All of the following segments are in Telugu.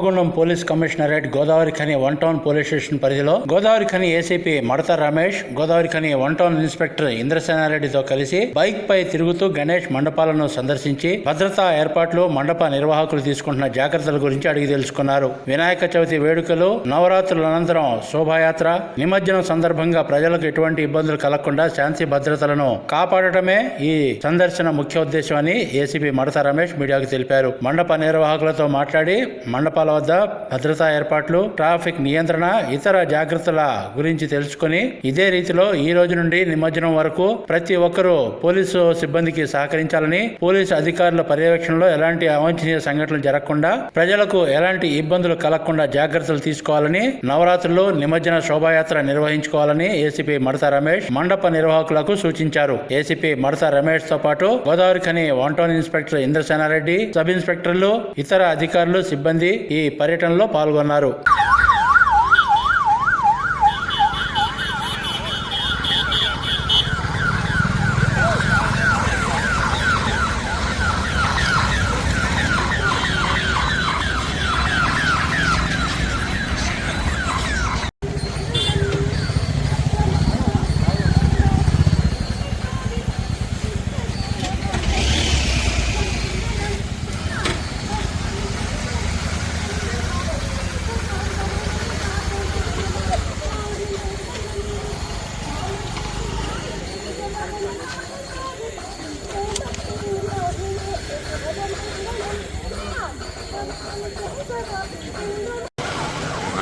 Ramagundam police commissionerate Godavarikhani one town police station పరిధిలో Godavarikhani ACP Madatha Ramesh Godavarikhani one town inspector ఇంద్రసేనారెడ్డితో కలిసి బైక్ పై తిరుగుతూ గణేష్ మండపాలను సందర్శించి భద్రతా ఏర్పాట్లు మండప నిర్వాహకులు తీసుకుంటున్న జాగ్రత్తల గురించి అడిగి తెలుసుకున్నారు. వినాయక చవితి వేడుకలు నవరాత్రుల అనంతరం శోభాయాత్ర నిమజ్జనం సందర్భంగా ప్రజలకు ఎటువంటి ఇబ్బందులు కలగకుండా శాంతి భద్రతలను కాపాడటమే ఈ సందర్శన ముఖ్య ఉద్దేశమని ఏసీపీ మడత రమేష్ మీడియాకు తెలిపారు. మండప నిర్వాహకులతో మాట్లాడి మండపాల వద్ద భద్రతా ఏర్పాట్లు ట్రాఫిక్ నియంత్రణ ఇతర జాగ్రత్తల గురించి తెలుసుకుని ఇదే రీతిలో ఈ రోజు నుండి నిమజ్జనం వరకు ప్రతి ఒక్కరూ పోలీసు సిబ్బందికి సహకరించాలని పోలీసు అధికారుల పర్యవేక్షణలో ఎలాంటి అవాంఛనీయ సంఘటనలు జరగకుండా ప్రజలకు ఎలాంటి ఇబ్బందులు కలగకుండా జాగ్రత్తలు తీసుకోవాలని నవరాత్రులు నిమజ్జన శోభాయాత్ర నిర్వహించుకోవాలని ఏసీపీ మడత రమేష్ మండప నిర్వాహకులకు సూచించారు. ఏసీపీ మడత రమేష్తో పాటు Godavarikhani one town inspector Indrasenareddy sub ఇన్స్పెక్టర్లు ఇతర అధికారులు సిబ్బంది ఈ పర్యటనలో పాల్గొన్నారు.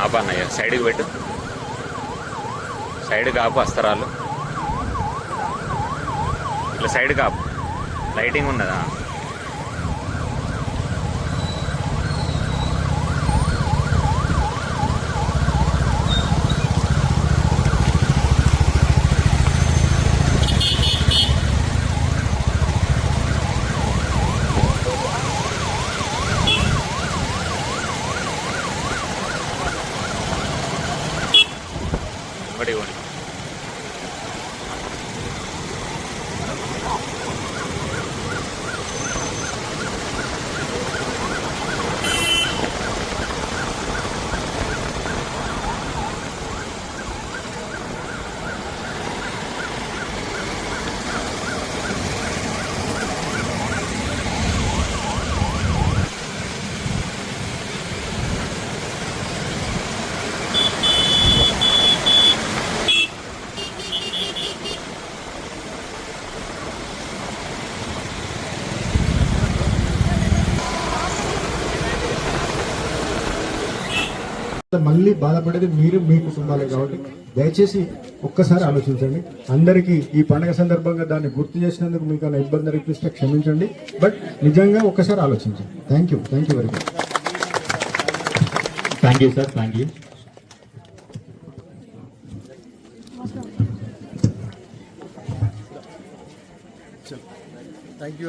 ఆపన్నయ్య సైడ్కి పెట్టు. సైడ్కి ఆపు అస్తరాలు. ఇట్లా సైడ్కి ఆపు లైటింగ్ ఉన్నదా? మళ్ళీ బాధపడేది మీరు మీ కుటుంబాలే కాబట్టి దయచేసి ఒక్కసారి ఆలోచించండి. అందరికీ ఈ పండగ సందర్భంగా దాన్ని గుర్తు చేసినందుకు మీకు ఏమైనా ఇబ్బంది అనిపిస్తే క్షమించండి. బట్ నిజంగా ఒక్కసారి ఆలోచించండి. Thank you thank you very much thank you sir thank you Jai